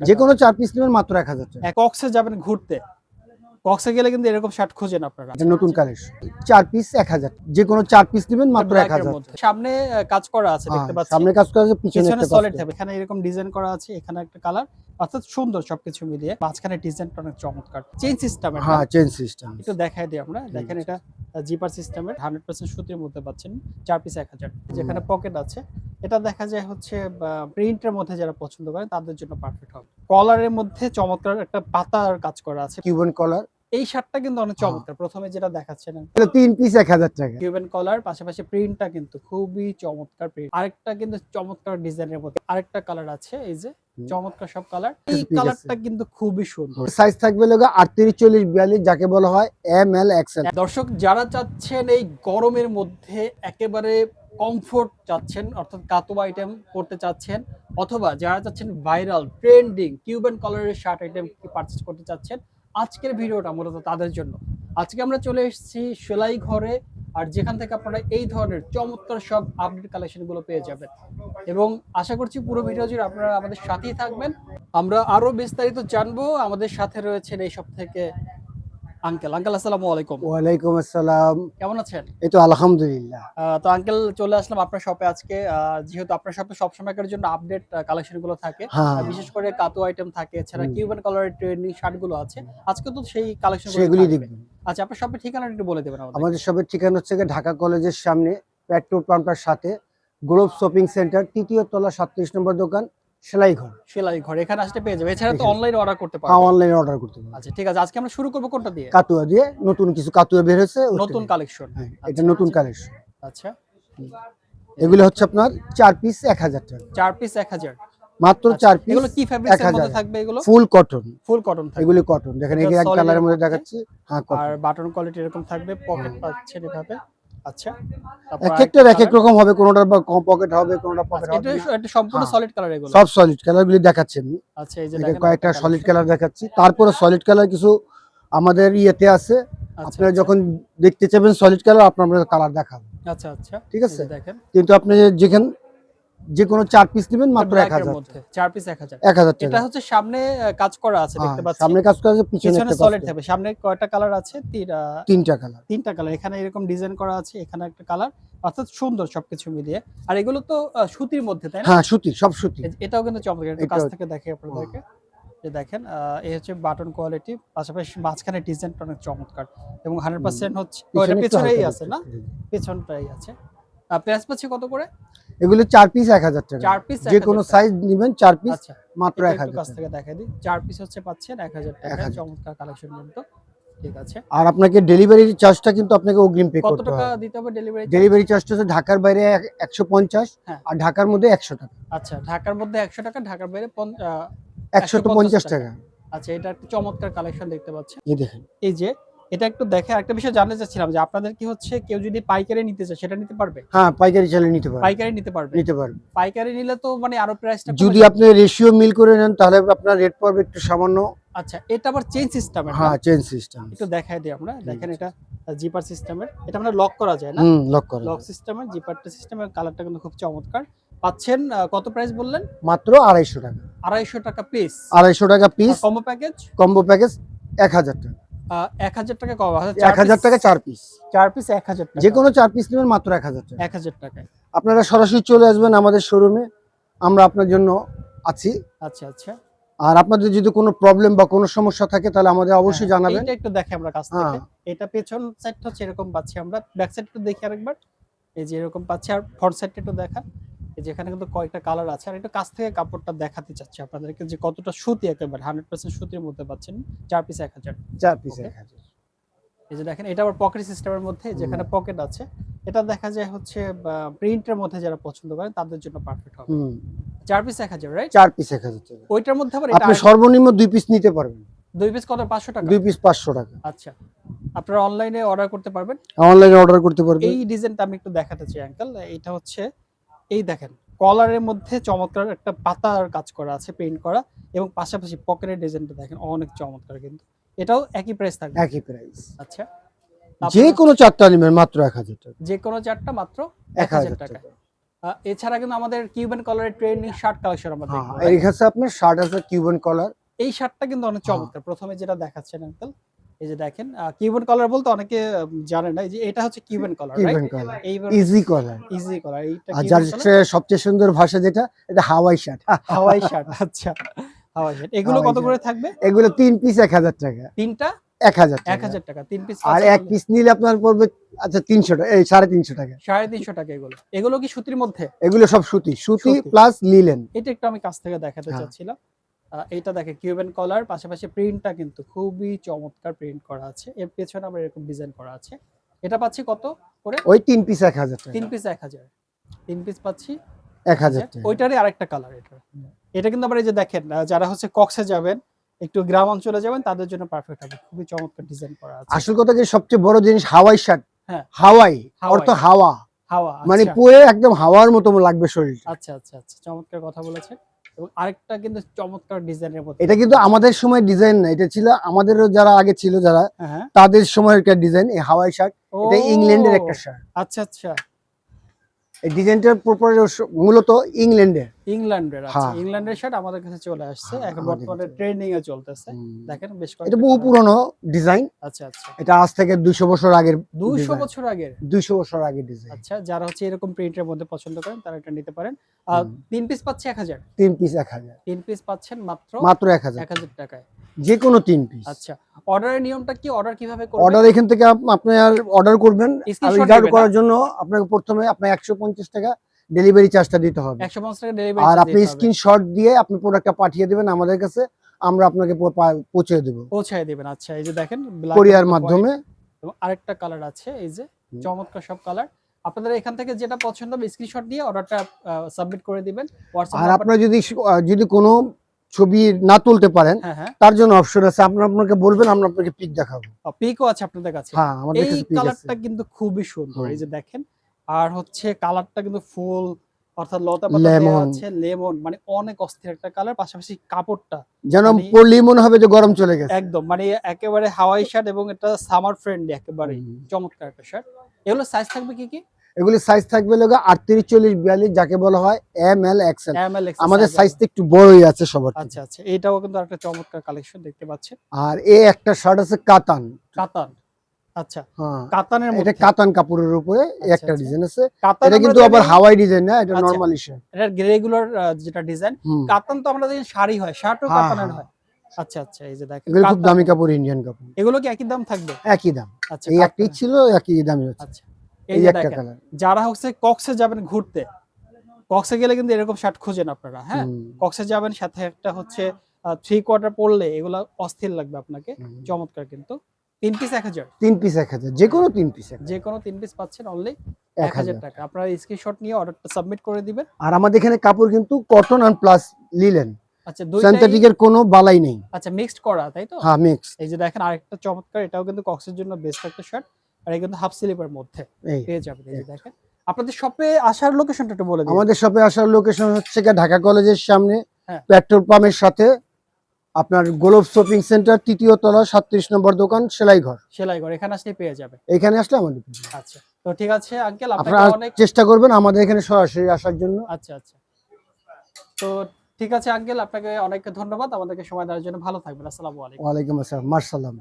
যে কোনো চার পিস নেবেন মাত্র এক হাজার টাকা। কক্সে যাবেন ঘুরতে। কক্সে গেলে কিন্তু এরকম শার্ট খোঁজেন আপনারা। নতুন কালেকশন চার পিস এক হাজার যে কোনো চার পিস নেবেন মাত্র এক হাজার সামনে কাজ করা আছে দেখতে হ্যাঁ, পাচ্ছি। সামনে কাজ করা আছে পিছনে পিছনে সলিড থাকবে এখানে এরকম ডিজাইন করা আছে এখানে একটা কালার অর্থাৎ সুন্দর সবকিছু মিলিয়ে মাঝখানে ডিজাইনটা অনেক চমৎকার। চেন সিস্টেম হ্যাঁ চেন সিস্টেম একটু দেখাই দিই আমরা। দেখেন এটা জিপার সিস্টেমের হান্ড্রেড পার্সেন্ট সুতির মধ্যে পাচ্ছেন চার পিস এক হাজার। যেখানে পকেট আছে এটা দেখা যায় হচ্ছে প্রিন্টের মধ্যে যারা পছন্দ করে তাদের জন্য পারফেক্ট হবে। কলারের মধ্যে চমৎকার একটা পাতার কাজ করা আছে। কিউবন কলার এই শার্টটা কিন্তু অনেক চমৎকার। প্রথমে যেটা দেখাচ্ছেন এটা তিন পিস এক হাজার টাকা। কিউবেন কলার পাশাপাশি প্রিন্টটা কিন্তু খুবই চমৎকার প্রিন্ট আরেকটা কিন্তু চমৎকার ডিজাইনের মধ্যে আরেকটা কালার আছে এই যে চমৎকার সব কালার এই কালারটা কিন্তু খুবই সুন্দর। সাইজ থাকবে লোক আটত্রিশ চল্লিশ বিয়াল্লিশ যাকে বলা হয় এম এল এক্সেল দর্শক যারা চাচ্ছেন এই গরমের মধ্যে একেবারে কমফোর্ট চাচ্ছেন অর্থাৎ কাতুবা আইটেম পড়তে চাচ্ছেন অথবা যারা চাচ্ছেন ভাইরাল ট্রেন্ডিং কিউবেন কালারের শার্ট আইটেম পারচেজ করতে চাচ্ছেন আজকের ভিডিওটা মূলত তাদের জন্য। আজকে আমরা চলে এসেছি সেলাই ঘরে, আর যেখান থেকে আপনারা এই ধরনের চমৎকার সব আপডেট কালেকশনগুলো পেয়ে যাবেন। এবং আশা করছি পুরো ভিডিও জুড়ে আপনারা আমাদের সাথেই থাকবেন। আমরা আরও বিস্তারিত জানব। আমাদের সাথে রয়েছেন এই সব থেকে আঙ্কেল আঙ্কেল আসসালামু আলাইকুম। ওয়ালাইকুম আসসালাম। কেমন আছেন? এই তো আলহামদুলিল্লাহ। তো আঙ্কেল চলে আসলাম আপনার শপে আজকে। যেহেতু আপনার শপে সবসময়কার জন্য আপডেট কালেকশনগুলো থাকে হ্যাঁ। বিশেষ করে কাতো আইটেম থাকে এছাড়া কিউবান কালারের ট্রেন্ডিং শার্টগুলো আছে। আজকে তো সেই কালেকশন সেগুলি দেখবেন। আচ্ছা আপনার শপের ঠিকানাটা একটু বলে দেবেন আমাদের। সবের ঠিকানা হচ্ছে ঢাকা কলেজের সামনে পেট্রোল পাম্পটার সাথে গ্লোব শপিং সেন্টার তৃতীয় তলা সাতত্রিশ নম্বর দোকান সেলাই ঘর। সেলাই ঘর এখানে আসলে পেয়ে যাবে। এছাড়া তো অনলাইন অর্ডার করতে হ্যাঁ পারবেন অনলাইনে অর্ডার করতে পারবেন আচ্ছা ঠিক আছে। আজকে আমরা শুরু করব কোনটা দিয়ে? কাতুয়া দিয়ে। নতুন কিছু কাতুয়া বের হয়েছে নতুন কালেকশন হ্যাঁ, এটা নতুন কালেকশন আচ্ছা। এগুলো হচ্ছে আপনার চার পিস এক হাজার টাকা। চার পিস এক হাজার। মাত্র আচ্ছা, চার পিস এগুলো কি 1000 মধ্যে থাকবে এগুলো? ফুল কটন ফুল কটন থাকবে। এগুলি কটন দেখেন এই এক কালারের মধ্যে মধ্যে। দেখাচ্ছি। হ্যাঁ আর বাটন কোয়ালিটি এরকম থাকবে পকেট পাচ্ছেন এভাবে। আচ্ছা। এক একটা একটার এক এক রকম হবে কোনোটার বা কম পকেট হবে কোনোটা পকেট আচ্ছা, হবে। এটা সম্পূর্ণ হ্যাঁ। সলিড কালার এগুলো? সব সলিড কালার গুলি দেখাচ্ছি আমি। আচ্ছা এই যে কয়েকটা সলিড কালার দেখাচ্ছি। তারপরে সলিড কালার কিছু আমাদের ইয়েতে আছে। আচ্ছা, আপনারা আচ্ছা, যখন দেখতে চাইবেন সলিড কালার আপনার কালার দেখাবো আচ্ছা আচ্ছা। ঠিক আছে? দেখেন। কিন্তু আপনি যেখানে যে কোনো চার পিস নেবেন মাত্র black এক এর হাজার। মধ্যে চার পিস এক হাজার। এক এটা হচ্ছে সামনে কাজ করা আছে হ্যাঁ, দেখতে পাচ্ছি। সামনে কাজ করা আছে পিছনে একটা সলিড থাকবে। সামনে কয়টা কালার আছে? তিন- তিনটা কালার তিনটা কালার এখানে এরকম ডিজাইন করা আছে এখানে একটা কালার অর্থাৎ সুন্দর সবকিছু মিলিয়ে। আর এগুলো তো সুতির মধ্যে তাই না? হ্যাঁ সুতি সব সুতি এটাও কিন্তু চমৎকার। একটু কাছ থেকে দেখে আপনাদেরকে। যে দেখেন এই হচ্ছে বাটন কোয়ালিটি পাশাপাশি মাঝখানে ডিজাইনটা অনেক চমৎকার। এবং হান্ড্রেড পার্সেন্ট হচ্ছে পেছনেই আছে না। পেছনটাই আছে। প্রাইস পাচ্ছি কত করে? এগুলো চার পিস এক হাজার টাকা। চার পিস যে কোনো সাইজ নেবেন চার পিস আচ্ছা মাত্র এক হাজার। থেকে দেখাই দিই। চার পিস হচ্ছে পাচ্ছেন এক হাজার টাকা। চমৎকার কালেকশন কিন্তু। ঠিক আছে। আর আপনাকে ডেলিভারি চার্জটা কিন্তু আপনাকে অগ্রিম পে কত টাকা দিতে হবে ডেলিভারি ডেলিভারি চার্জটা হচ্ছে ঢাকার বাইরে একশো পঞ্চাশ হ্যাঁ। আর ঢাকার মধ্যে একশো টাকা। আচ্ছা ঢাকার মধ্যে একশো টাকা ঢাকার বাইরে একশো 150 পঞ্চাশ টাকা। টাকা। আচ্ছা এটা একটা চমৎকার কালেকশন দেখতে পাচ্ছেন। এই দেখেন। এই যে এটা একটু দেখে একটা বিষয় জানতে চাচ্ছিলাম যে আপনাদের কি হচ্ছে কেউ যদি পাইকারি নিতে চায় সেটা নিতে পারবে? হ্যাঁ পাইকারি চালে নিতে পারবে। পাইকারি নিতে পারবে? নিতে পারবে। পাইকারি নিলে তো মানে আরও প্রাইসটা যদি আপনি রেশিও মিল করে নেন তাহলে আপনার রেট পড়বে একটু সামান্য। আচ্ছা এটা আবার চেঞ্জ সিস্টেমের হ্যাঁ চেঞ্জ সিস্টেম একটু দেখাই দিই আমরা। দেখেন এটা জিপার সিস্টেমের এটা আমরা লক করা যায় না? হুম লক করে লক সিস্টেমের জিপারটা সিস্টেমের কালারটা কিন্তু খুব চমৎকার। পাচ্ছেন কত প্রাইস বললেন? মাত্র আড়াইশো টাকা। আড়াইশো টাকা পিস আড়াইশো টাকা piece combo package combo package এক হাজার টাকা। এক হাজার টাকা কম এক হাজার টাকা চার পিস চার পিস এক হাজার টাকা। যে কোনো চার পিস নেবেন মাত্র এক হাজার টাকা। এক হাজার টাকায়। আপনারা সরাসরি চলে আসবেন আমাদের শোরুমে আমরা আপনার জন্য আছি। আচ্ছা আচ্ছা। আর আপনাদের যদি কোনো প্রবলেম বা কোনো সমস্যা থাকে তাহলে আমাদের অবশ্যই হ্যাঁ, জানাবেন। এইটা একটু দেখে আমরা কাছ থেকে। হ্যাঁ। এটা পেছন সাইডটা হচ্ছে এরকম পাচ্ছি আমরা। ব্যাক সাইড একটু দেখি আরেকবার। এই যে এরকম পাচ্ছি আর ফ্রন্ট সাইডটা একটু দেখা। যেখানে কিন্তু কয়েকটা কালার আছে। আর একটু কাছ থেকে কাপড়টা দেখাতে চাচ্ছি আপনাদেরকে যে কতটা সুতি একেবারে হান্ড্রেড পার্সেন্ট সুতির মধ্যে পাচ্ছেন। চার পিস এক হাজার। চার পিস এক হাজার। এই যে দেখেন এটা আবার পকেট সিস্টেমের মধ্যে যেখানে পকেট আছে। এটা দেখা যায় হচ্ছে প্রিন্টের মধ্যে যারা পছন্দ করেন তাদের জন্য পারফেক্ট হবে। চার পিস এক হাজার রাইট চার পিস এক হাজার ওইটার মধ্যে আবার আপনি সর্বনিম্ন দুই পিস নিতে পারবেন। দুই পিস কত? পাঁচশো টাকা? দুই পিস পাঁচশো টাকা। আচ্ছা। আপনারা অনলাইনে অর্ডার করতে পারবেন? অনলাইনে অর্ডার করতে পারবেন। এই ডিজাইনটা আমি একটু দেখাতে চাই আঙ্কেল এটা হচ্ছে এই দেখেন কলারের মধ্যে চমৎকার একটা পাতার কাজ করা আছে পেইন্ট করা এবং পাশাপাশি পকেটের ডিজাইনটা দেখেন অনেক চমৎকার কিন্তু। এটাও একই প্রাইস থাকবে? একই প্রাইস আচ্ছা। যে কোনো চারটা নেবেন মাত্র এক হাজার টাকা। যে কোনো চারটা মাত্র এক হাজার টাকা। এছাড়া কিন্তু আমাদের কিউবেন কলারের ট্রেন্ডিং শার্ট কালেকশন হ্যাঁ এই কাছে আপনার শার্ট আছে কিউবান কলার এই শার্টটা কিন্তু অনেক হ্যাঁ। চমৎকার। প্রথমে যেটা দেখাচ্ছেন আঙ্কেল এই যে দেখেন কিউবেন কলার বলতে অনেকে জানে না যে এটা হচ্ছে Cuban collar Cuban collar easy collar easy collar এইটা আর যার সবচেয়ে সুন্দর ভাষা যেটা এটা হাওয়াই শার্ট হাওয়াই শার্ট আচ্ছা হাওয়াই শার্ট এগুলো কত করে থাকবে? এগুলো তিন পিস এক হাজার টাকা। তিনটা? এক হাজার এক টাকা হাজার টাকা তিন পিস আর এক পিস নিলে আপনার পড়বে আচ্ছা তিনশো টাকা এই সাড়ে তিনশো টাকা। সাড়ে তিনশো টাকা এগুলো। এগুলো কি সুতির মধ্যে? এগুলো সব সুতি সুতি। প্লাস লিলেন এটা একটু আমি কাছ থেকে দেখাতে হ্যাঁ। চাচ্ছিলাম। এইটা দেখে কিউবেন কলার পাশাপাশি প্রিন্টটা কিন্তু খুবই চমৎকার প্রিন্ট করা আছে। এর পেছনে আবার এরকম ডিজাইন করা আছে। এটা পাচ্ছি কত করে? ওই তিন পিস এক হাজার তিন পিস এক হাজার। তিন পিস পাচ্ছি। এক হাজার ওইটারই আরেকটা কালার এটা। এটা কিন্তু আবার এই যে দেখেন যারা হচ্ছে কক্সে যাবেন একটু গ্রাম অঞ্চলে যাবেন তাদের জন্য পারফেক্ট হবে। খুবই চমৎকার ডিজাইন করা আছে। আসল কথা যে সবচেয়ে বড় জিনিস হাওয়াই শার্ট হ্যাঁ। হাওয়াই হাওয়াই। অর্থ হাওয়া। হাওয়া মানে আচ্ছা। পুরো একদম হাওয়ার মতো লাগবে শরীরটা। আচ্ছা আচ্ছা আচ্ছা। চমৎকার কথা বলেছেন। এবং আরেকটা কিন্তু চমৎকার ডিজাইনের মধ্যে এটা কিন্তু আমাদের সময় ডিজাইন না এটা ছিল আমাদেরও যারা আগে ছিল যারা হ্যাঁ, হ্যাঁ। একটা সময়কার ডিজাইন এই হাওয়াই শার্ট এটা ইংল্যান্ডের একটা শার্ট আচ্ছা আচ্ছা। এই ডিজাইনটার প্রপার মূলত ইংল্যান্ডের। ইংল্যান্ডের আচ্ছা হ্যাঁ। ইংল্যান্ডের শার্ট আমাদের কাছে চলে আসছে। হ্যাঁ, এখন বর্তমানে ট্রেন্ডিং এ চলতেছে। দেখেন বেশ এটা বহু পুরনো ডিজাইন আচ্ছা আচ্ছা। এটা আজ থেকে দুইশো বছর আগের 200 বছর আগের। দুইশো বছর আগের ডিজাইন আচ্ছা যারা হচ্ছে এরকম প্রিন্টের মধ্যে পছন্দ করেন তারা এটা নিতে পারেন। আর তিন পিস পাচ্ছে এক হাজার। তিন পিস এক হাজার। তিন পিস পাচ্ছেন মাত্র মাত্র এক হাজার। এক হাজার টাকায়। যে কোনো তিন পিস আচ্ছা অর্ডারের নিয়মটা কি? অর্ডার কীভাবে করবেন? অর্ডার এখান থেকে আপনি আর অর্ডার করবেন। অর্ডার করার জন্য আপনাকে প্রথমে একশো পঞ্চাশ টাকা ডেলিভারি চার্জটা দিতে হবে। আর আপনি স্ক্রিনশট দিয়ে আপনি প্রোডাক্টটা পাঠিয়ে দেবেন আমাদের কাছে আমরা আপনাকে পৌঁছে দেবো। পৌঁছায় দিবেন আচ্ছা এই যে দেখেন কোরিয়ার মাধ্যমে। আরেকটা কালার আছে এই যে চমৎকার সব কালার আপনাদের এখান থেকে যেটা পছন্দ হবে স্ক্রিনশট দিয়ে অর্ডারটা সাবমিট করে দিবেন আর আপনার যদি যদি কোনো ছবি না তুলতে পারেন হ্যাঁ হ্যাঁ। তার জন্য অপশন আছে। আপনার আপনাকে বলবেন আমরা আপনাকে পিক দেখাবো। পিকও আছে আপনাদের কাছে। হ্যাঁ আমাদের এই কাছে পিক আছে। কালারটা কিন্তু খুবই সুন্দর। এই যে দেখেন আর হচ্ছে কালারটা কিন্তু ফুল অর্থাৎ লতা পাতা আছে লেমন মানে অনেক অস্থির একটা কালার পাশাপাশি কাপড়টা। যেন পড়লেই মনে হবে যে গরম চলে গেছে। একদম মানে একেবারে হাওয়াই শার্ট এবং এটা সামার ফ্রেন্ডলি একেবারে চমৎকার একটা শার্ট এগুলো সাইজ থাকবে কি কি? এগুলি সাইজ থাকবে লোক আটত্রিশ চল্লিশ বিয়াল্লিশ যাকে বলা হয় এম এল এক্সেল আমাদের সাইজটা একটু বড়ই আছে সবার আচ্ছা আচ্ছা এটাও কিন্তু একটা চমৎকার কালেকশন দেখতে পাচ্ছেন। আর এ একটা শার্ট আছে কাতান। কাতান। আচ্ছা। হ্যাঁ। কাতানের এটা কাতান কাপড়ের উপরে আচ্ছা, একটা আচ্ছা। ডিজাইন আছে। এটা কিন্তু আবার হাওয়াই ডিজাইন না এটা। নরমালি এটা রেগুলার যেটা ডিজাইন কাতান তো আমরা দেখি শাড়ি হয় শার্টও হ্যাঁ, কাতানের হ্যাঁ। হয়। আচ্ছা আচ্ছা এই যে দেখেন। এগুলো খুব দামি কাপড় ইন্ডিয়ান কাপড়। এগুলো কি একই দাম থাকবে? একই দাম। আচ্ছা এই একটাই ছিল একই হচ্ছে। আচ্ছা এই একটা কালার যারা হচ্ছে কক্সে যাবেন ঘুরতে কক্সে গেলে কিন্তু এরকম শার্ট খুঁজেন আপনারা হ্যাঁ? কক্সে যাবেন সাথে একটা হচ্ছে থ্রি কোয়ার্টার পরলে এগুলো অস্থির লাগবে আপনাকে চমৎকার কিন্তু। তিন পিস এক হাজার। তিন পিস এক হাজার। যে কোনো তিন পিস যে কোনো তিন পিস পাচ্ছেন অনলি এক হাজার টাকা। আপনারা স্ক্রিনশট নিয়ে অর্ডারটা সাবমিট করে দিবেন। আর আমাদের এখানে কাপড় কিন্তু কটন আর প্লাস লিলেন আচ্ছা সিনথেটিকের কোনো বালাই নেই। আচ্ছা মিক্সড করা তাই তো? হ্যাঁ মিক্স এই যে দেখেন আরেকটা চমৎকার এটাও কিন্তু কক্সের জন্য বেস্ট একটা শার্ট আর এই কিন্তু হাফ স্লিপের মধ্যে। পেয়ে যাবেন এই যে দেখেন। আপনাদের শপে আসার লোকেশনটা একটু বলে দিন। আমাদের শপে আসার লোকেশন হচ্ছে ঢাকা কলেজের সামনে হ্যাঁ। পেট্রোল পাম্পের সাথে আপনার গোলপ শপিং সেন্টার তৃতীয় তলা সাতত্রিশ নম্বর দোকান সেলাই ঘর সেলাই ঘর এখানে আসলে পেয়ে যাবে। এখানে আসলে আমাদের আচ্ছা তো ঠিক আছে আঙ্কেল আপনারা অনেক চেষ্টা করবেন আমাদের এখানে সরাসরি আসার জন্য। আচ্ছা আচ্ছা। তো ঠিক আছে আঙ্কেল আপনাকে অনেক ধন্যবাদ। আমাদেরকে সময় দেওয়ার জন্য ভালো থাকবেন। আসসালামু আলাইকুম। ওয়ালাইকুম আসসালাম। মার্সালাম